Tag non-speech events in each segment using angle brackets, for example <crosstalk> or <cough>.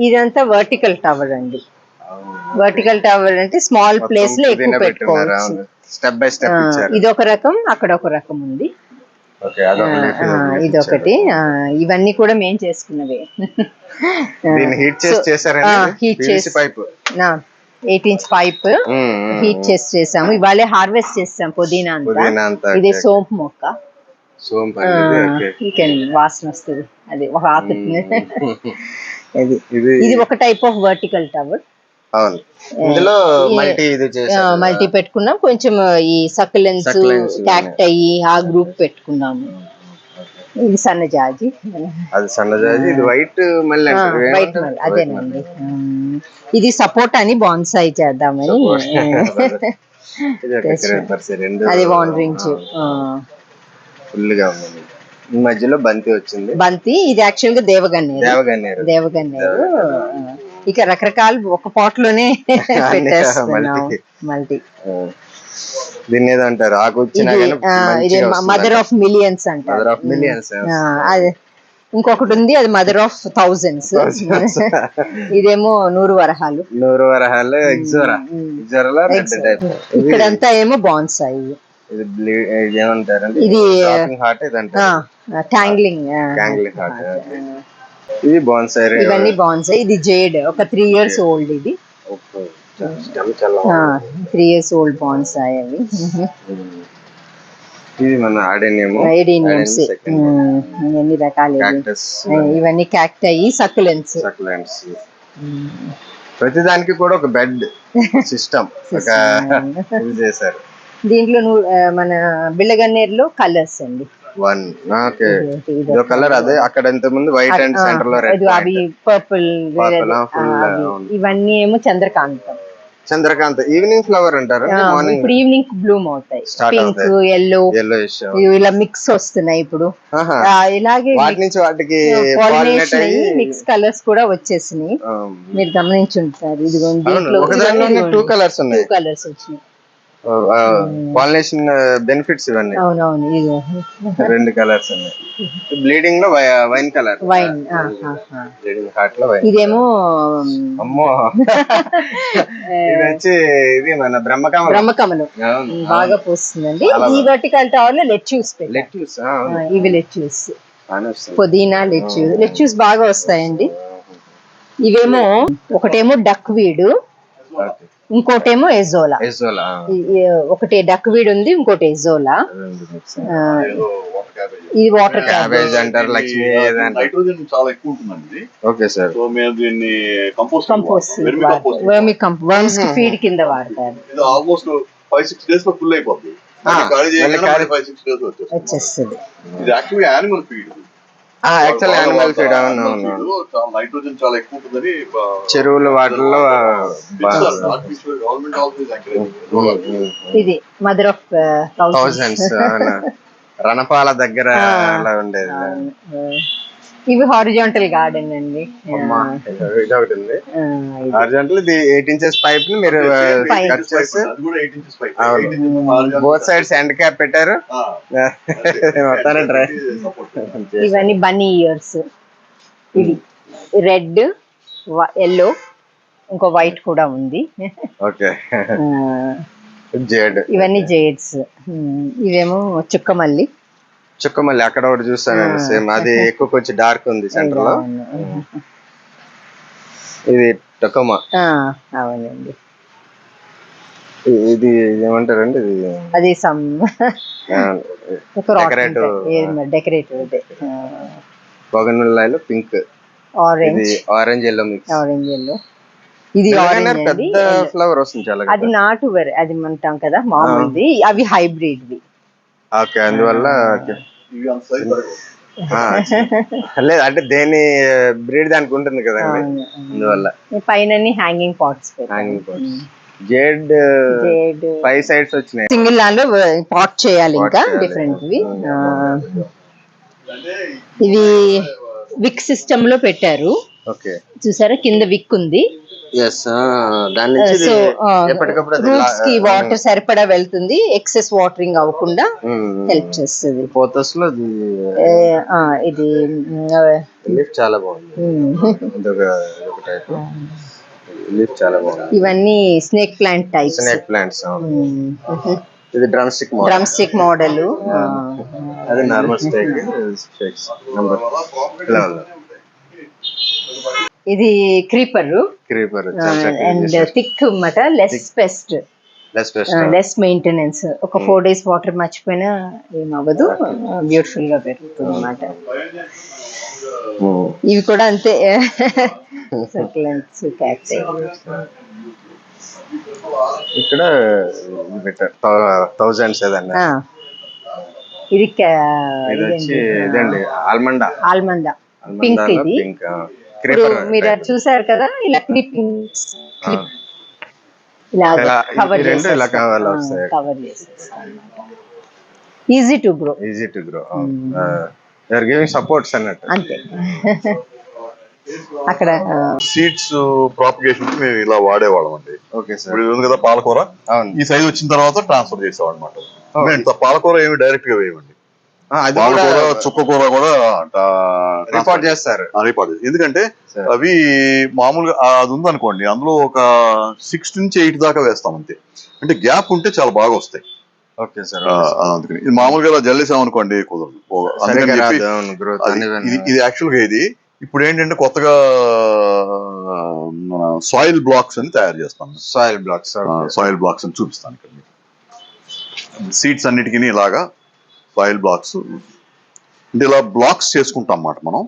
ఇదంతా vertical tower అండి. Vertical tower అంటే స్మాల్ ప్లేస్లో ఎక్కువ పెట్టుకోవచ్చు. స్టెప్ బై స్టెప్ ఇది ఒక రకం అక్కడ ఒక రకం ఉంది. ఓకే అదొక leaf, ఆ, ఇదొక leaf ఇది ఒకటి ఆ, ఇవన్నీ కూడా మేం చేసుకున్నవే. హీట్ చేసి pipe eight inch pipe heat చేసి చేసాము. ఇవాళే హార్వెస్ట్ చేసాం పుదీనా అంతా. ఇది. సోంపు మొక్క. సోంపు వాసన వస్తుంది. అది ఒక ఆకు. ఇది ఒక టైప్ ఆఫ్ వర్టికల్ టవర్ అవును. ఇందులో మల్టీ ఇది మల్టీ పెట్టుకున్నాం. కొంచెం ఈ Succulents క్యాక్ట్ అయ్యి ఆ గ్రూప్ పెట్టుకున్నాము. ఇది సన్నజాజి అది సన్నజాజి ఇది వైట్ మళ్ళీ. వైట్? అదేనండి. ఇది సపోర్ట్ అని బాన్సాయి చేద్దామని. <laughs> అది వాండరింగ్ ఫుల్గా ఉంది. మధ్యలో బంతి వచ్చింది. బంతి ఇది యాక్చువల్గా దేవగన్నేరు. దేవగన్నేరు. దేవగన్నేరు. ఇక రకరకాలు ఒక పాట్లోనే. <laughs> మల్టీ. దీన్ని ఏదో అంటారు ఆకు ఇది మదర్ ఆఫ్ మిలియన్స్ అంటారు. మదర్ ఆఫ్ మిలియన్స్ అది ఇంకొకటి ఉంది అది మదర్ ఆఫ్ థౌజండ్స్ ఇదేమో నూరు వరహాలు. నూరు వరహాలు ఇక్కడంతా ఏమో బాన్సాయి. ఇది ఇది ఏమంటారంటే ఇది హార్ట్ ఇది అంటారు ట్యాంగ్లింగ్ గ్యాంగ్లింగ్ హార్ట్ ఇది బాన్సైర్ ఇవన్నీ ఇది జేడ్ ఒక త్రీ ఇయర్స్ ఓల్డ్ ఇది. త్రీ ఇయర్స్ ఓల్డ్ బాన్సాయి అవి. ఇది మన ఆడేనేమో ఐడీనియమ్స్ ఎన్ని రకాలు ఇవి. క్యాక్టస్ ఆ, ఇవన్నీ క్యాక్ట్ అయ్యి సక్యులెన్స్ సక్లెంట్స్ ప్రతి దానికి కూడా ఒక బెడ్ సిస్టమ్ <laughs> ఒక చేశారు. దీంట్లో మన బిళ్ళగన్నేరులో కలర్స్ అండి. One okay. ఇది ఇదో కలర్ అదే అక్కడ ముందు వైట్ అండ్ సెంటర్లో రెడ్ ఇది అవి పర్పుల్. ఇవన్నీ ఏమో చంద్రకాంతం. చంద్రకాంత్ ఈవినింగ్ ఫ్లవర్ అంటారు? మార్నింగ్ ఇప్పుడు ఈవినింగ్ బ్లూమ్ అవుతాయి. పింక్. ఎల్లో ఇలా మిక్స్ వస్తున్నాయి ఇప్పుడు. ఇలాగే వాటి నుంచి వాటికి మిక్స్ కలర్స్ కూడా వచ్చేసినాయి. మీరు గమనించుంటారు. ఇదిగో అవును, దీంట్లో టూ కలర్స్ టూ ఉన్నాయి. కలర్స్ వచ్చినాయి. పాలినేషన్ బెనిఫిట్స్ ఇవన్నీ. అవునవును ఇదిగో రెండు కలర్స్ ఉన్నాయి. బ్లీడింగ్లో వైన్ కలర్ వైన్ బ్లీడింగ్ హార్ట్లో వైన్ ఇదేమో అమ్మో. <laughs> <laughs> ఇది వచ్చి ఇది మన బ్రహ్మకామ బ్రహ్మకమలం. అవును బాగా పూస్తుందండి. ఈ వర్టికల్ టవర్లో లెట్యూస్ లెట్యూస్ ఇవి లెట్యూస్ పుదీనా లెట్యూస్ లెట్యూస్ బాగా వస్తాయండి. ఇవేమో ఒకటేమో డక్ వీడు ఇంకోటేమో ఎజోలా. ఎజోలా ఒకటి డక్ వీడ్ ఉంది ఇంకోటి ఎజోలా. ఇది వాటర్ క్యాబేజ్ అంటారు లక్ష్మీ నైట్రోజన్ చాలా ఎక్కువ ఉంటుందండి. Okay sir. సో మేము దీన్ని కంపోస్ట్ కంపోస్ట్ వెర్మి కంపోస్ట్ వర్మ్స్కి ఫీడ్ కింద వాడతారు. ఇది ఆల్మోస్ట్ ఫైవ్ సిక్స్ డేస్లో ఫుల్ వచ్చేస్తుంది. వచ్చేస్తుంది. ఇది actually animal feed. Actual animal feed అవును అవును. అవును. చాలా నైట్రోజన్ చాలా ఎక్కువ ఉంటుందని చెరువులు వాటిల్లో ఇది మదర్ ఆఫ్ థౌజండ్స్ రణపాల దగ్గర అలా ఉండేది ఇవి హారిజాంటల్ గార్డెన్ అండి. ఉంది. హారిజాంటల్ ఇది. ఎయిట్ ఇంచెస్ పైప్ని మీరు. కట్ చేసి. పైప్ అవును. బోత్ సైడ్స్ ఎండ్ క్యాప్ పెట్టారు. <laughs> ఇవన్నీ బన్నీ ఇయర్స్ ఇది రెడ్ ఎల్లో ఇంకో వైట్ కూడా ఉంది. ఓకే. ఇవన్నీ జేడ్స్. ఇవేమో చుక్కమల్లి. చుక్క మళ్ళీ అక్కడ ఒకటి చూస్తాను సేమ్. అది ఎక్కువ కొంచెం డార్క్ ఉంది సెంటర్లో. ఇది టొకమా. అవునండి. ఇది ఏమంటారండి ఇది? అది some. Decorative pink orange orange yellow mix orange yellow ఇది పెద్ద ఫ్లవర్ వస్తుంది చాలా అది నాటు వరి అది అంటాం కదా మామూలుది. అవి హైబ్రిడ్ వి ఓకే అందువల్ల లేదు అంటే దేని బ్రీడ్ దానికి ఉంటుంది కదండి అందువల్ల. పైన hanging pots hanging pots jade jade five sides వచ్చినాయి. సింగిల్ దానిలో పాట్ చేయాలి ఇంకా. డిఫరెంట్ ఆ, ఇవి విక్ సిస్టమ్లో పెట్టారు. ఓకే చూసారా? కింద విక్ ఉంది. సో ఎప్పటికప్పుడు అది రూట్స్కి లా- వాటర్ సరిపడా వెళ్తుంది ఎక్సెస్ వాటరింగ్ అవ్వకుండా హెల్ప్ చేస్తుంది. పోతస్లో ఇది లీఫ్ చాలా బాగుంది. <laughs> టైప్ లీఫ్ చాలా బాగుంది. ఇవన్నీ snake plant types snake plants ఇది drum stick model drum stick model అది నార్మల్ స్టేక్ స్టేక్స్ నంబర్ ఇది క్రీపర్ క్రీపర్ అండ్ థిక్ అన్నమాట లెస్ పెస్ట్ లెస్ మెయింటెనెన్స్ ఒక ఫోర్ డేస్ వాటర్ మర్చిపోయినా ఏమవ్వదు. బ్యూటిఫుల్గా పెరుగుతుంది అన్నమాట ఇవి కూడా అంతే. <laughs> సక్లెంట్స్ ఇక్కడ బెటర్ థౌజండ్స్ ఏదన్నా. ఇది ఇదండి ఆల్మండా. ఆల్మందా పింక్ ఇది. పింక్ ఇప్పుడు మీరు చూసారు కదా ఇలా క్రీపింగ్ ఇలా cover. Cover easy to grow easy to grow you are giving supports అన్నట్టు. అంతే. అక్కడ సీడ్స్ ప్రాపగేషన్కి మేము ఇలా వాడేవాళ్ళం అండి. Okay sir. ఇప్పుడు ఇది ఉంది కదా పాలకూర. ఈ సైజ్ వచ్చిన తర్వాత ట్రాన్స్ఫర్ చేసేవాళ్ళం అనమాట మేము త- పాలకూర ఏమి డైరెక్ట్గా వేయమండి. ఆ, అది కూడా రిపోర్ట్ చేస్తారు. రిపోర్ట్ ఎందుకంటే. అవి మామూలుగా అది ఉందనుకోండి అందులో ఒక సిక్స్ నుంచి ఎయిట్ దాకా వేస్తాం అంతే. అంటే గ్యాప్ ఉంటే చాలా బాగా వస్తాయి. ఓకే సార్ అందుకని. ఇది మామూలుగా ఇలా జల్లేసాం అనుకోండి కుదరదు. ఇది ఇది యాక్చువల్గా ఇది ఇప్పుడు ఏంటంటే కొత్తగా మన సాయిల్ బ్లాక్స్ అని తయారు చేస్తాం. సాయిల్ బ్లాక్స్ సాయిల్ బ్లాక్స్ అని చూపిస్తాను ఇక్కడ సీడ్స్ అన్నిటికీ ఇలాగా సాయిల్ బ్లాక్స్. అంటే ఇలా బ్లాక్స్ చేసుకుంటాం అన్నమాట మనం.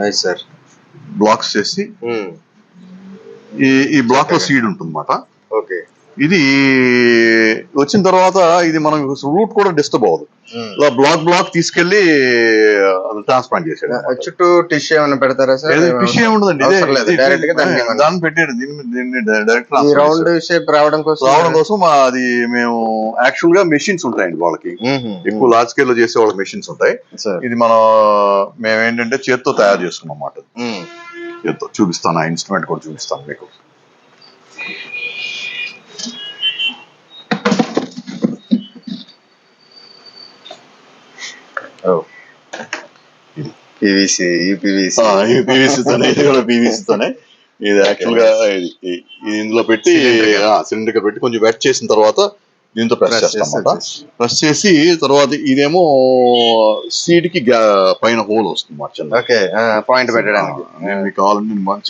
నైస్ సార్ బ్లాక్స్ చేసి ఈ ఈ బ్లాక్లో సీడ్ ఉంటుంది అన్నమాట ఓకే ఇది వచ్చిన తర్వాత ఇది మనం రూట్ కూడా డిస్టర్బ్ అవ్వదు. ఇలా బ్లాక్ బ్లాక్ తీసుకెళ్ళి ట్రాన్స్ప్లాంట్ చేసాడు చుట్టూ టిష్యూ ఏమైనా పెడతారా సార్? ఫిష్ ఏముండదండి దాన్ని పెట్టాడు దీన్ని డైరెక్ట్ ఈ రౌండ్ షేప్ రావడం కోసం రావడం కోసం అది మేము యాక్చువల్గా మెషిన్స్ ఉంటాయండి వాళ్ళకి. ఎక్కువ లార్జ్ స్కేల్లో చేసే వాళ్ళకి మెషిన్స్ ఉంటాయి. ఇది మనం మేము ఏంటంటే చేత్తో తయారు చేసుకున్నాం అన్నమాట. చేత్తో చూపిస్తాను ఆ ఇన్స్ట్రుమెంట్ కూడా చూపిస్తాను మీకు. పీవీసీ యూపీవీసీ పీవీసీ తోనే ఇది కూడా పీవీసీ తోనే. ఇది యాక్చువల్గా ఇది ఇది ఇందులో పెట్టి సిలిండర్ పెట్టి కొంచెం వెట్ చేసిన తర్వాత దీంతో ప్రెస్ చేస్తాం అన్నమాట. ప్రెస్ చేసి తర్వాత ఇదేమో సీడ్కి పైన హోల్ వస్తుంది మాట చిన్న. ఓకే పాయింట్ పెట్టడానికి. నేను మీకు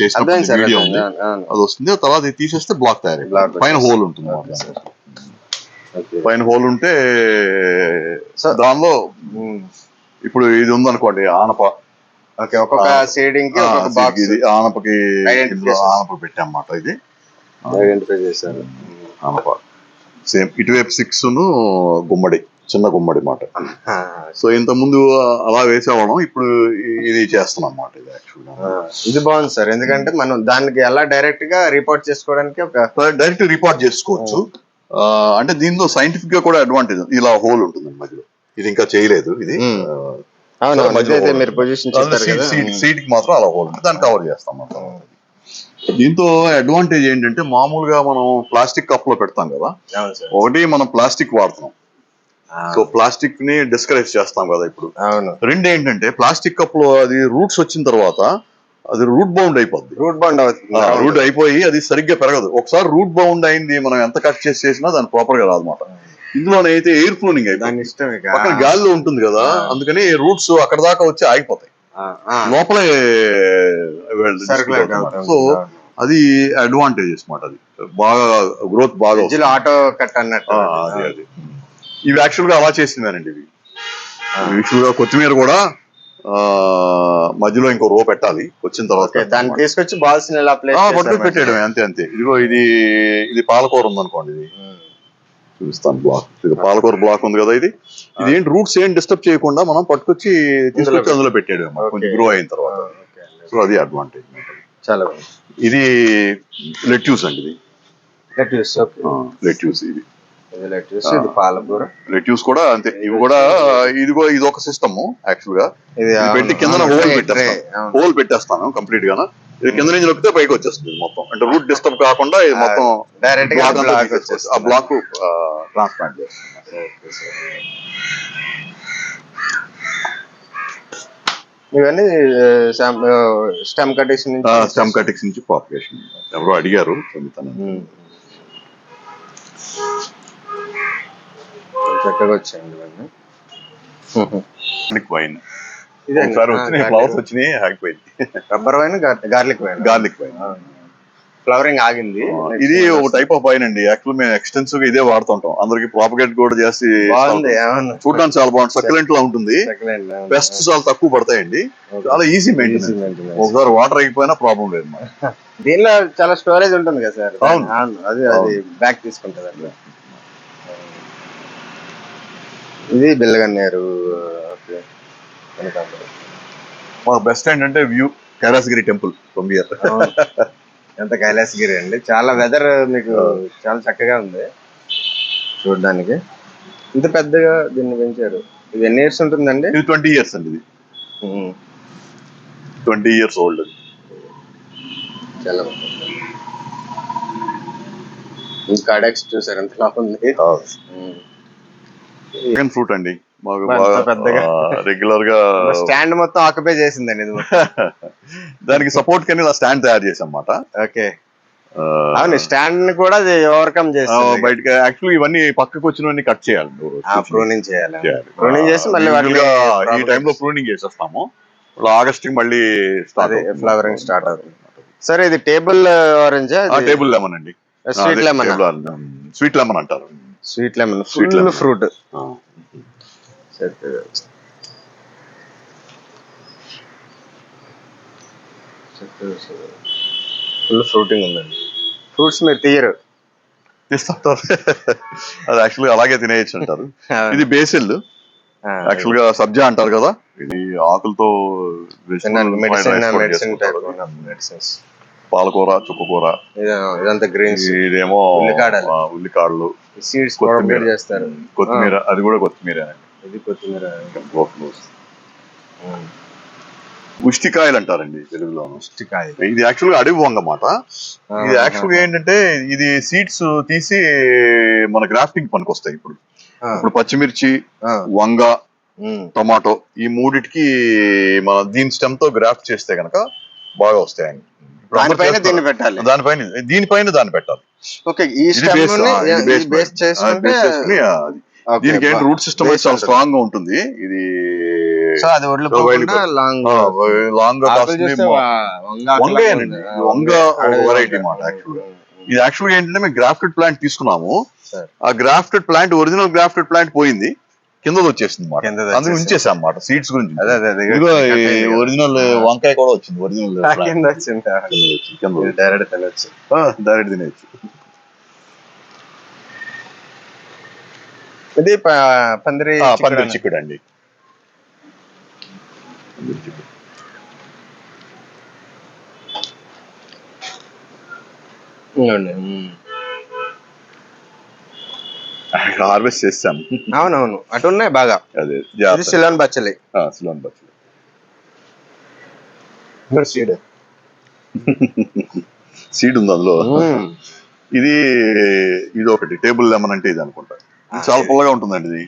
చేసిన వీడియో. ఉంది. అది వస్తుంది. తర్వాత ఇది తీసేస్తే బ్లాక్ తయారు పైన. హోల్ ఉంటుంది ఓకే అన్నమాట. సార్. ఓకే. పైన హోల్ ఉంటే దానిలో. ఇప్పుడు ఇది ఉందనుకోండి ఆనప. ఓకే ఒక్కొక్క సీడింగ్కి ఇది ఆనపకి. ఆనప పెట్టామన్నమాట ఇది. ఐడెంటిఫై చేశారు. ఆనప. సేమ్ ఇటువైపు సిక్స్ గుమ్మడి చిన్న గుమ్మడి మాట. సో ఇంత ముందు అలా వేసేవాళ్ళం ఇప్పుడు ఇది చేస్తున్నాం అన్నమాట ఇది యాక్చువల్గా ఇది బాగుంది సార్ ఎందుకంటే మనం దానికి ఎలా డైరెక్ట్గా రిపోర్ట్ చేసుకోవడానికి ఒక డైరెక్ట్ రిపోర్ట్ చేసుకోవచ్చు. అంటే దీనిలో సైంటిఫిక్గా కూడా అడ్వాంటేజ్ ఇలా హోల్ ఉంటుంది మధ్యలో ఇది ఇంకా చేయలేదు ఇది. సీట్ కదా. సీట్ సీట్కి మాత్రం అలా హోల్ ఉంటుంది. దాన్ని కవర్ చేస్తాం మనం. దీంతో అడ్వాంటేజ్ ఏంటంటే మామూలుగా మనం ప్లాస్టిక్ కప్లో పెడతాం కదా. అవును సార్. ఒకటి మనం ప్లాస్టిక్ వాడుతున్నాం ఆ, సో ప్లాస్టిక్ని డిస్కరేజ్ చేస్తాం కదా ఇప్పుడు. అవును. రెండు ఏంటంటే ప్లాస్టిక్ కప్లో అది రూట్స్ వచ్చిన తర్వాత అది రూట్ బౌండ్ అయిపోద్ది. రూట్ బాండ్ అవుతుంది రూట్ అయిపోయి అది సరిగ్గా పెరగదు. ఒకసారి రూట్ బౌండ్ అయింది మనం ఎంత కట్ చేసి చేసినా దాని ప్రాపర్గా రాదన్నమాట. ఇందులోనైతే ఎయిర్ ఫ్లోనింగ్ అయిపోయింది పక్కన గాలిలో ఉంటుంది కదా. అందుకని రూట్స్ అక్కడ దాకా వచ్చి ఆగిపోతాయి. లోపలే సో. అది అడ్వాంటేజెస్ మాట అది. బాగా గ్రోత్ బాగా ఆటో కట్ అన్నట్టు అది అది. ఇవి యాక్చువల్గా అలా చేసిందానండి ఇవి. యాక్చువల్గా కొత్తిమీర కూడా మధ్యలో ఇంకో రో పెట్టాలి. వచ్చిన తర్వాత దాన్ని తీసుకొచ్చి బాల్స్ పెట్టేయడమే అంతే అంతే. ఇదిగో ఇది ఇది పాలకూర ఉందనుకోండి ఇది. చూపిస్తాను బ్లాక్. ఇది పాలకూర బ్లాక్ ఉంది కదా ఇది. ఇది ఏంటి రూట్స్ ఏం డిస్టర్బ్ చేయకుండా మనం పట్టుకొచ్చి తీసుకొచ్చి అందులో పెట్టాడు కొంచెం గ్రో అయిన తర్వాత. సో అది అడ్వాంటేజ్ చాలా ఇది లెట్యూస్ అండి ఇది. Okay. లెట్యూస్ ఇది. ఇది లెట్యూస్ ఇది పాలకూర లెట్యూస్ కూడా అంతే. ఇవి కూడా ఇది కూడా ఇది ఒక సిస్టమ్ యాక్చువల్గా. ఇది పెట్టి కింద హోల్ పెట్టేస్తాను. హోల్ పెట్టేస్తాను కంప్లీట్గా ఇది కింద నుంచి నొక్కితే పైకి వచ్చేస్తుంది మొత్తం. అంటే రూట్ డిస్టర్బ్ కాకుండా ఇది మొత్తం డైరెక్ట్గా బ్లాక్. వచ్చేస్తుంది. ఆ బ్లాక్ ట్రాన్స్ప్లాంట్ చేస్తాను ఇవన్నీ స్టెమ్ కటింగ్ నుంచి స్టెమ్ కటింగ్స్ నుంచి పాపులేషన్ ఎవరో అడిగారు చెబుతాను. ఉమ్. చక్కగా వచ్చాయండి ఇవన్నీ వైన్. ఒకసారి వచ్చినాయి ఫ్లవర్స్ వచ్చినాయి ఆగిపోయింది rubber vine garlic vine. Garlic vine. Flowering ఆగింది. ఇది ఒక టైప్ ఆఫ్ వైన్ అండి. యాక్చువల్ మేము ఎక్స్టెన్సివ్గా ఇదే వాడుతుంటాం. అందరికి ప్రాపగేట్ కూడా చేసి చూడడానికి చాలా బాగుంది సక్యులెంట్ లా ఉంటుంది. పెస్ట్ చాలా తక్కువ పడతాయండి. చాలా ఈజీ మెయింటెనెన్స్ maintenance. ఒకసారి వాటర్ అయిపోయినా ప్రాబ్లం లేదు. <laughs> దీనిలో చాలా స్టోరేజ్ ఉంటుంది కదా సార్? అవును. అది అది బ్యాక్ తీసుకుంటది ఇది బిల్లగన్నేరు. మాకు బెస్ట్ ఏంటంటే వ్యూ కైలాసగిరి టెంపుల్ ఫ్రమ్. ఎంత కైలాసగిరి అండి. చాలా వెదర్ మీకు చాలా చక్కగా ఉంది చూడడానికి. ఇంత పెద్దగా దీన్ని పెంచారు. ఇది ఎన్ని ఇయర్స్ ఉంటుందండి? ఇది ట్వంటీ ఇయర్స్ అండి ఇది. ట్వంటీ ఇయర్స్ ఓల్డ్ చాలా ఇంకా చూసారు? ఎంతలా ఉంది ఉమ్. డ్రాగన్ ఫ్రూట్ అండి. మాకు పెద్దగా. రెగ్యులర్గా స్టాండ్ మొత్తం ఆక్యుపై చేసిందండి <laughs> దానికి సపోర్ట్ కని ఇలా స్టాండ్ తయారు చేసాం అన్నమాట ఓకే అవును స్టాండ్ని కూడా ఓవర్కమ్ చేస్తుంది. బయటకి యాక్చువల్లీ ఇవన్నీ పక్కకు వచ్చినవన్నీ కట్ చేయాలి ప్రూనింగ్ చేయాలి. ప్రూనింగ్ చేసి మళ్ళీ ఈ టైంలో ప్రూనింగ్ చేసేస్తాము. ఆగస్ట్కి మళ్ళీ ఫ్లవరింగ్ స్టార్ట్ అవుతుంది. సరే ఇది టేబుల్ ఆరెంజ్ టేబుల్ లెమన్ అండి. స్వీట్ లెమన్ స్వీట్ లెమన్ అంటారు. Sweet lemon full. Fruit. Full fruiting ఉందండి. ఫ్రూట్స్ మీరు తీయరు. తీస్తుంటారు అది యాక్చువల్గా అలాగే తినేయచ్చు అంటారు. ఇది బేసిల్ యాక్చువల్గా సబ్జా అంటారు కదా. ఇది ఆకులతో మెడిసిన్. మెడిసిన్స్. పాలకూర చుక్కకూర. ఇదంతా గ్రీన్స్ ఇదేమో ఉల్లికాడలు. సీడ్స్ కొత్తిమీర. చేస్తారు. కొత్తిమీర. అది కూడా కొత్తిమీర ఇది కొత్తిమీర. ఉష్టికాయలు అంటారండి తెలుగులో పుష్టికాయ ఇది యాక్చువల్గా అడవి వంగ మాట. ఇది యాక్చువల్గా ఏంటంటే ఇది సీడ్స్ తీసి మన గ్రాఫ్టింగ్ పనికి వస్తాయి ఇప్పుడు ఇప్పుడు పచ్చిమిర్చి వంగ టొమాటో ఈ మూడిటికి మన దీని స్టెమ్తో గ్రాఫ్ట్ చేస్తే గనక బాగా వస్తాయి ఇప్పుడు అందరూ దానిపైన. దీన్ని పెట్టాలి దానిపైన దీనిపైన దాన్ని పెట్టాలి ఓకే ఈ బేస్. చేసుకుంటే దీనికి ఏంటి రూట్ సిస్టమ్ base చాలా. స్ట్రాంగ్గా ఉంటుంది ఇది సో అది వదిలిపోకుండా లాంగ్ లాంగ్ వంగ వంగేనండి. వంగ. మాట. ఇది యాక్చువల్గా ఏంటంటే మేము గ్రాఫ్టెడ్ ప్లాంట్ తీసుకున్నాము. ఆ grafted plant original grafted plant పోయింది కిందది వచ్చేసింది మాట. అందుకు. ఉంచేసాం అన్నమాట సీడ్స్ గురించి. ఒరిజినల్ వంకాయ కూడా వచ్చింది ఒరిజినల్ కింద వచ్చింది. కింద డైరెక్ట్ తినొచ్చు. డైరెక్ట్ తినేయచ్చు. ఇది ప- పందిరి పందిరి. చిక్కుడు అండి. ఉమ్. <laughs> హార్వెస్ట్ చేసాం అవునవును. అటు ఉన్నాయి బాగా. అదే సిలోన్ బచ్చలి. సిలోన్ బచ్చలు. సీడ్ సీడ్ ఉంది అందులో. ఇది ఇది ఒకటి టేబుల్ లెమన్ అంటే ఇది అనుకుంటా. చాలా పుల్లగా ఉంటుందండి ఇది.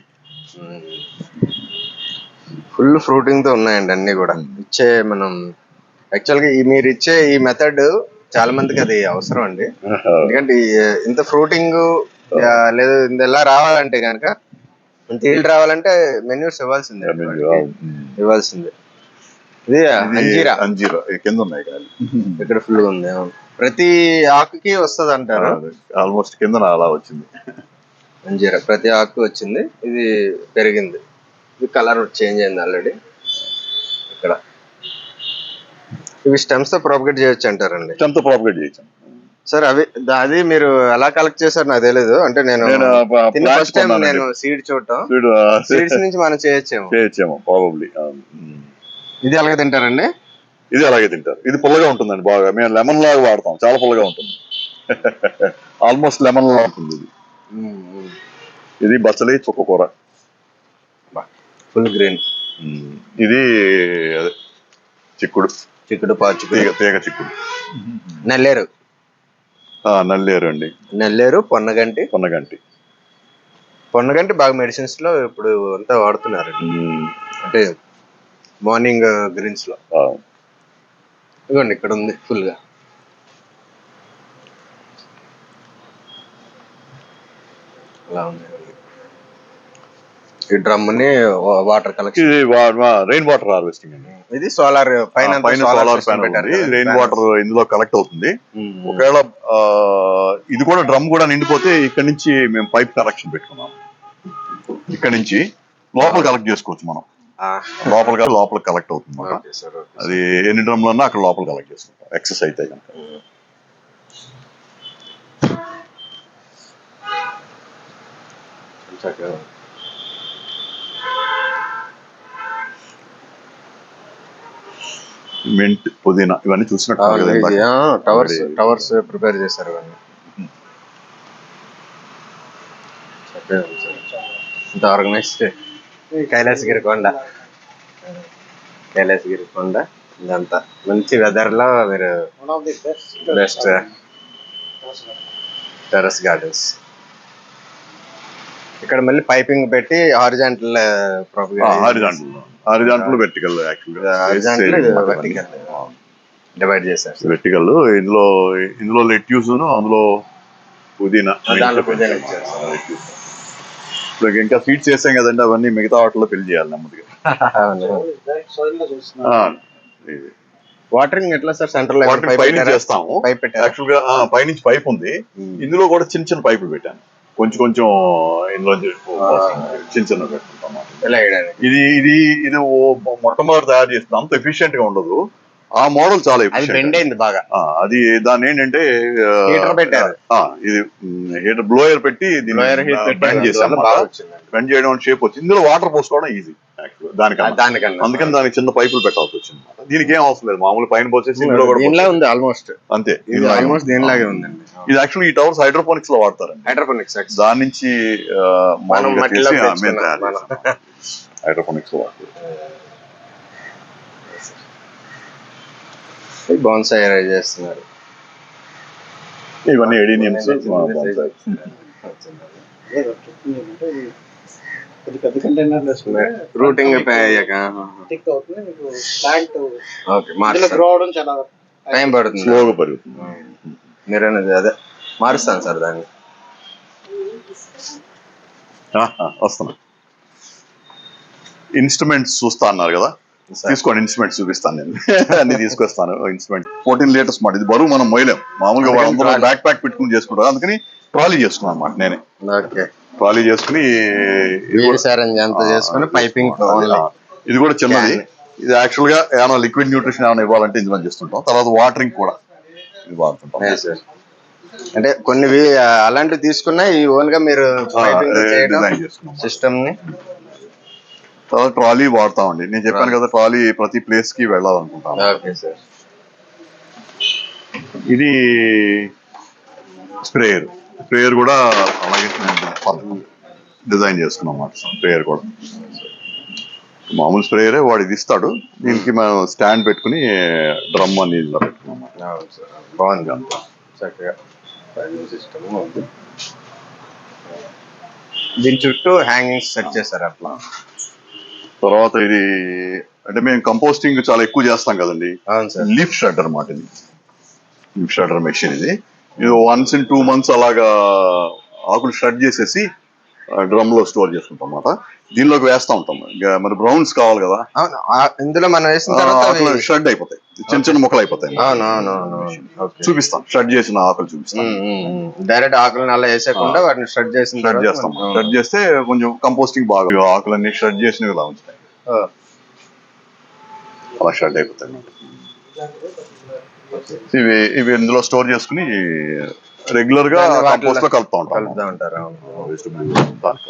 ఫుల్ ఫ్రూటింగ్తో ఉన్నాయండి అన్ని కూడా. ఇచ్చే మనం యాక్చువల్గా ఈ మీరు ఇచ్చే ఈ మెథడ్ చాలా మందికి అది అవసరం అండి. <laughs> ఎందుకంటే ఇంత ఫ్రూటింగ్ లేదు ఎలా రావాలంటే కనుక ఈల్డ్ రావాలంటే మెన్యూర్స్ ఇవ్వాల్సిందే. ఇవ్వాల్సిందే. ఇది అంజీరా. అంజీరా. కింద ఉన్నాయి కాదు <laughs> ఇక్కడ ఫుల్ ఉంది. ప్రతి ఆకుకి వస్తుంది అంటారు? ఆల్మోస్ట్ కింద అలా వచ్చింది. అంజీరా ప్రతి ఆకు వచ్చింది ఇది పెరిగింది. ఇది కలర్ చేంజ్ అయింది ఆల్రెడీ ఇక్కడ. ఇవి స్టెమ్స్తో ప్రాపగేట్ చేయొచ్చు అంటారండి. ఎంత ప్రాపగేట్ చేసాం సార్ అవి అది మీరు ఎలా కలెక్ట్ చేశారు నాకు తెలియదు అంటే నేను ఫస్ట్ టైం. నేను సీడ్ చూడటం. చూడు సీడ్స్ నుంచి మనం చేయొచ్చేమో. చేయొచ్చేమో ప్రాబబ్లీ ఇది ఎలాగ తింటారండి? ఇది అలాగే తింటారు. ఇది పుల్లగా ఉంటుందండి బాగా. మేము లెమన్ లాగా వాడతాం. చాలా పుల్లగా ఉంటుంది. ఆల్మోస్ట్ లెమన్ లా ఉంటుంది ఇది. ఇది బచ్చలి చుక్క కూర. Full green. ఇది అదే చిక్కుడు. చిక్కుడు పాచు తీగ తీగ చిక్కుడు. నల్లేరు. నల్లేరు అండి నల్లేరు పొన్నగంటి. పొన్నగంటి. పొన్నగంటి బాగా మెడిసిన్స్లో ఇప్పుడు అంతా వాడుతున్నారు అంటే మార్నింగ్ గ్రీన్స్లో ఇదిగోండి ఇక్కడ ఉంది ఫుల్గా అలా ఉంది. ఈ డ్రమ్ని వాటర్ కలెక్షన్ ఇది రెయిన్ వాటర్ హార్వెస్టింగ్ అండి. ఇది సోలార్ పైన పైన సోలార్ ప్యానల్ రెయిన్ వాటర్ ఇందులో కలెక్ట్ అవుతుంది. ఒకవేళ ఇది కూడా డ్రమ్ కూడా నిండిపోతే ఇక్కడ నుంచి మేము పైప్ కనెక్షన్ పెట్టుకున్నాం ఇక్కడ నుంచి లోపల కలెక్ట్ చేసుకోవచ్చు మనం. లోపల లోపల కలెక్ట్ అవుతుంది అది ఎన్ని డ్రమ్లు ఉన్నా అక్కడ లోపల కలెక్ట్ చేసుకుంటాం. ఎక్సెస్ అయితే కనుక. మింట్ పుదీనా ఇవన్నీ చూసినట్టు టవర్స్ టవర్స్ ప్రిపేర్ చేశారు ఇవన్నీ. ఇంత ఆర్గనైజ్డ్ కైలాసగిరి కొండ. కైలాసగిరి కొండ ఇదంతా. మంచి వెదర్లో మీరు బెస్ట్ టెరస్ గార్డెన్స్ ఇక్కడ మళ్ళీ పైపింగ్ పెట్టి horizontal horizontal horizontal horizontal vertical divide చేశారు. వెర్టికల్ ఇందులో ఇందులో లెట్యూస్ అందులో పుదీనా. ఇప్పుడు ఇంకా స్వీట్స్ చేసాం కదండి అవన్నీ మిగతా వాటిలో పెళ్ళి చేయాలి నెమ్మదిగా. వాటరింగ్ ఎట్లా సార్? సెంటర్లో వాటిని పైనుంచి చేస్తాము. పైప్ పెట్టారు? యాక్చువల్గా ఆ, పైనుంచి పైప్ ఉంది. ఇందులో కూడా చిన్న చిన్న పైపులు పెట్టాను. కొంచెం కొంచెం ఇందులో చిన్న చిన్న పెట్టుకుంటాం ఇది ఇది ఇది మొట్టమొదటి తయారు చేస్తుంది అంత ఎఫిషియెంట్గా ఉండదు ఆ మోడల్ చాలా. బెండ్ అయింది బాగా. అది దాని ఏంటంటే Heater పెట్టారు. ఇది హీటర్ బ్లోయర్ పెట్టి బెండ్ చేయడం షేప్ వచ్చింది. ఇందులో వాటర్ పోసుకోవడం ఈజీ దానికన్నా. అందుకని దానికి చిన్న పైపులు పెట్టాల్సి వచ్చింది. దీనికి ఏం అవసరం లేదు. మామూలు పైన పోసేసి ఇందులో కూడా దీనిలా ఉంది ఆల్మోస్ట్. అంతే. ఇది ఆల్మోస్ట్ ఉంది. దీనిలాగే ఉందండి. ఇది యాక్చువల్లీ ఈ టవర్స్ హైడ్రోపోనిక్స్లో వాడతారండి. హైడ్రోపోనిక్స్ దాని నుంచి. హైడ్రోపోనిక్స్లో వాడతారు. బాన్సాయి చేస్తున్నారు. ఇవన్నీ ఎడీనియమ్స్ రూటింగ్ అయ్యాక. టైం పడుతుంది. స్లోగా పెరుగుతుంది మీరన్నది అదే మారుస్తాను సార్ దాన్ని. వస్తున్నా. ఇన్స్ట్రుమెంట్స్ చూస్తా అన్నారు కదా. తీసుకోండి ఇన్స్ట్రుమెంట్స్ చూపిస్తాను నేను. <laughs> అన్ని తీసుకొస్తాను ఇన్స్ట్రుమెంట్ ఫోర్టీన్ లీటర్స్ మాట ఇది బరువు మనం మొయ్యలేం మామూలుగా వాళ్ళందరూ. బ్యాక్ ప్యాక్ పెట్టుకుని చేసుకుంటారు. అందుకని ట్రాలీ చేసుకున్నాను అనమాట నేనే. ట్రాలీ చేసుకుని ఇది వీడి కూడా- సార్ అంత చేసుకుని పైపింగ్ ఇది కూడా చిన్నది. ఇది యాక్చువల్గా ఏమైనా లిక్విడ్ న్యూట్రిషన్ ఏమైనా ఇవ్వాలంటే ఇందులో చేస్తుంటాం. తర్వాత వాటరింగ్ కూడా ఇది వాడుతుంటాం. అంటే కొన్ని అలాంటివి తీసుకున్నా ఈ ఓన్గా మీరు సిస్టమ్ని తర్వాత ట్రాలీ వాడతామండి. నేను చెప్పాను కదా ట్రాలీ ప్రతి ప్లేస్కి వెళ్ళాలనుకుంటాను ఇది స్ప్రేయర్. స్ప్రేయర్ కూడా అలాగే డిజైన్ చేసుకున్నాం అన్నమాట. స్ప్రేయర్ కూడా. మామూలు స్ప్రేయరే వాడు ఇది ఇస్తాడు. దీనికి మనం స్టాండ్ పెట్టుకుని డ్రమ్ అని ఇలా పెట్టుకున్నాం బాగుంది అంతా. చక్కగా దీని చుట్టూ హ్యాంగింగ్స్ సెట్ చేశారు అట్లా. తర్వాత ఇది అంటే మేము కంపోస్టింగ్ చాలా ఎక్కువ చేస్తాం కదండి. లీఫ్ షటర్ అన్నమాట ఇది. లీఫ్ షటర్ మెషిన్ ఇది. ఇది వన్స్ ఇన్ టూ మంత్స్ అలాగా ఆకులు షడ్ చేసేసి డ్రమ్లో స్టోర్ చేసుకుంటాం అన్నమాట. దీనిలోకి వేస్తా ఉంటాం. మరి బ్రౌన్స్ కావాలి కదా. ఇందులో మనం షడ్ అయిపోతాయి. చిన్న చిన్న ముక్కలు అయిపోతాయి. చూపిస్తాం. షడ్ చేసిన ఆకులు చూపిస్తాం. డైరెక్ట్ ఆకులను అలా వేసేయకుండా వాటిని స్ట్రెడ్ చేసిన షడ్ చేస్తాం. షడ్ చేస్తే కొంచెం కంపోస్టింగ్ బాగా ఆకులన్నీ షడ్ చేసినవి ఇలా ఆ, అలా షడ్ అయిపోతాయి. ఇవి ఇవి ఇందులో స్టోర్ చేసుకుని రెగ్యులర్గా కంపోస్ట్లో కలుపుతా ఉంటాం కలుపుతా ఉంటారు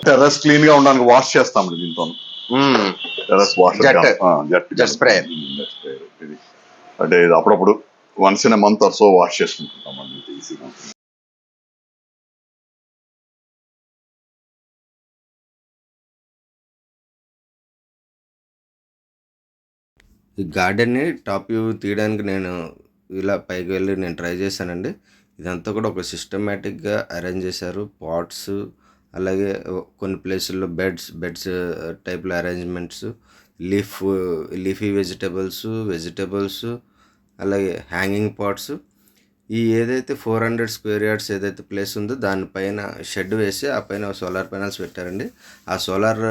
టెర్రస్ క్లీన్గా ఉండడానికి వాష్ చేస్తాం దీంతో. Terrace wash. జట్. ఇది అంటే ఇది అప్పుడప్పుడు once in month or so wash చేసుకుంటున్నాం ఈజీగా ఈ గార్డెన్ని టాప్ వ్యూ తీయడానికి నేను ఇలా పైకి వెళ్ళి నేను ట్రై చేశానండి. ఇదంతా కూడా ఒక సిస్టమేటిక్గా అరేంజ్ చేశారు. పాట్స్ అలాగే కొన్ని ప్లేసుల్లో beds beds టైప్ల arrangements leaf leafy vegetables vegetables అలాగే హ్యాంగింగ్ పాట్స్ ఈ ఏదైతే ఫోర్ హండ్రెడ్ స్క్వేర్ యార్డ్స్ ఏదైతే ప్లేస్ ఉందో దానిపైన షెడ్ వేసి ఆ పైన సోలార్ ప్యానల్స్ పెట్టారండి. ఆ సోలార్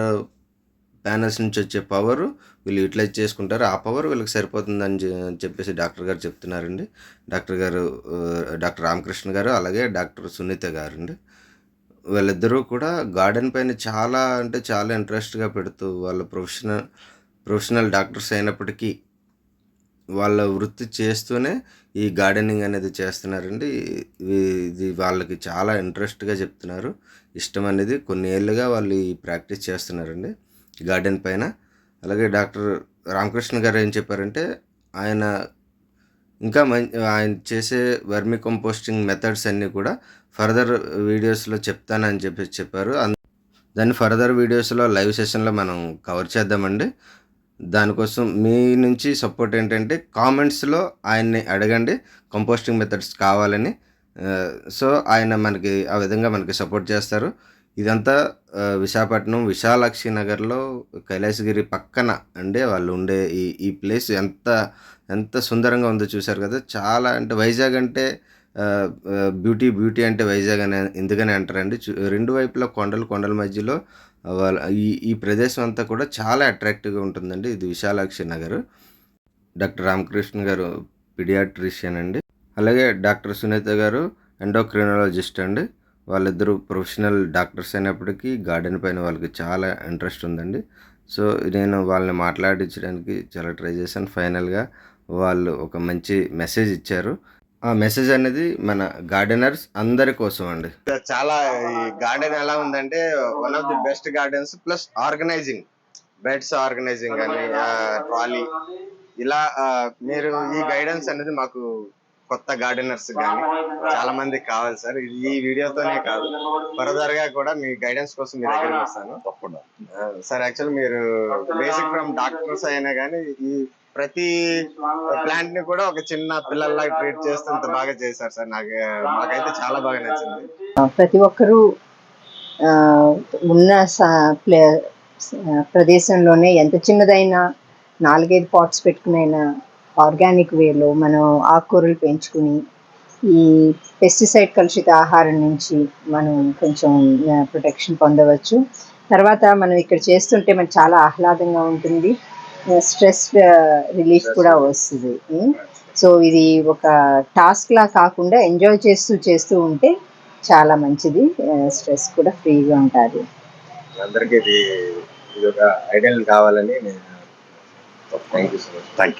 ప్యానల్స్ నుంచి వచ్చే పవర్ వీళ్ళు యూటిలైజ్ చేసుకుంటారు. ఆ పవర్ వీళ్ళకి సరిపోతుందని చెప్పేసి డాక్టర్ గారు చెప్తున్నారండి. డాక్టర్ గారు డాక్టర్ రామకృష్ణ గారు అలాగే డాక్టర్ సునీత గారు అండి వీళ్ళిద్దరూ కూడా గార్డెన్ పైన చాలా అంటే చాలా ఇంట్రెస్ట్గా పెడుతూ వాళ్ళ ప్రొఫెషనల్ ప్రొఫెషనల్ డాక్టర్స్ అయినప్పటికీ వాళ్ళ వృత్తి చేస్తూనే ఈ గార్డెనింగ్ అనేది చేస్తున్నారండి. ఇది వాళ్ళకి చాలా ఇంట్రెస్ట్గా చెప్తున్నారు. ఇష్టం అనేది కొన్ని ఏళ్ళుగా వాళ్ళు ఈ ప్రాక్టీస్ చేస్తున్నారండి గార్డెన్ పైన. అలాగే డాక్టర్ రామకృష్ణ గారు ఏం చెప్పారంటే ఆయన ఇంకా మంచి ఆయన చేసే వర్మి కంపోస్టింగ్ మెథడ్స్ అన్నీ కూడా ఫర్దర్ వీడియోస్లో చెప్తానని చెప్పి చెప్పారు. దాన్ని ఫర్దర్ వీడియోస్లో లైవ్ సెషన్లో మనం కవర్ చేద్దామండి. దానికోసం మీ నుంచి సపోర్ట్ ఏంటంటే కామెంట్స్లో ఆయన్ని అడగండి. కంపోస్టింగ్ మెథడ్స్ కావాలని. సో ఆయన మనకి ఆ విధంగా మనకి సపోర్ట్ చేస్తారు. ఇదంతా విశాఖపట్నం విశాలాక్షి నగర్లో కైలాసగిరి పక్కన అండి వాళ్ళు ఉండే ఈ ఈ ప్లేస్ ఎంత ఎంత సుందరంగా ఉందో చూశారు కదా. చాలా అంటే వైజాగ్ అంటే బ్యూటీ బ్యూటీ అంటే వైజాగ్ అని ఎందుకని అంటారండి? రెండు వైపులా కొండలు కొండల మధ్యలో వాళ్ళ ఈ ఈ ప్రదేశం అంతా కూడా చాలా అట్రాక్టివ్గా ఉంటుందండి. ఇది విశాలాక్షి నగర్. డాక్టర్ రామకృష్ణ గారు పిడియాట్రిషియన్ అండి. అలాగే డాక్టర్ సునీత గారు ఎండోక్రినాలజిస్ట్ అండి. వాళ్ళిద్దరూ ప్రొఫెషనల్ డాక్టర్స్ అయినప్పటికీ గార్డెన్ పైన వాళ్ళకి చాలా ఇంట్రెస్ట్ ఉందండి. సో నేను వాళ్ళని మాట్లాడించడానికి చాలా ట్రై చేశాను. ఫైనల్గా వాళ్ళు ఒక మంచి మెసేజ్ ఇచ్చారు. ఆ మెసేజ్ అనేది మన గార్డెనర్స్ అందరి కోసం అండి. చాలా ఈ గార్డెన్ ఎలా ఉందంటే one of the best gardens plus organizing beds organizing అని ట్రాలీ ఇలా మీరు ఈ గైడెన్స్ అనేది మాకు కొత్త గార్డెనర్స్ కానీ చాలా మందికి కావాలి సార్. ఇది ఈ వీడియోతోనే కాదు. ఫర్దర్గా కూడా మీ గైడెన్స్ కోసం మీ దగ్గరికి వస్తాను. తప్పకుండా. సార్ యాక్చువల్ మీరు బేసిక్ ఫ్రమ్ డాక్టర్స్ అయినా కానీ ఈ ప్రతి ప్లాంట్ని కూడా ఒక చిన్న పిల్లల్లాగా ట్రీట్ చేస్తూ అంత బాగా చేశారు సార్. నాకు మాకైతే చాలా బాగా నచ్చింది. ప్రతి ఒక్కరూ ఉన్న ప్లే- ప్రదేశంలోనే ఎంత చిన్నదైనా నాలుగైదు పాట్స్ పెట్టుకునైనా ఆర్గానిక్ వేలో మనం ఆకుకూరలు పెంచుకుని ఈ పెస్టిసైడ్ కలుషిత ఆహారం నుంచి మనం కొంచెం ప్రొటెక్షన్ పొందవచ్చు. తర్వాత మనం ఇక్కడ చేస్తుంటే మనకు చాలా ఆహ్లాదంగా ఉంటుంది. స్ట్రెస్ రిలీఫ్ కూడా వస్తుంది. సో ఇది ఒక టాస్క్ లా కాకుండా ఎంజాయ్ చేస్తూ చేస్తూ ఉంటే చాలా మంచిది. స్ట్రెస్ కూడా ఫ్రీగా ఉంటుంది. అందరికీ ఇది ఇది ఒక ఐడియల్ కావాలని నేను thank you so much thank you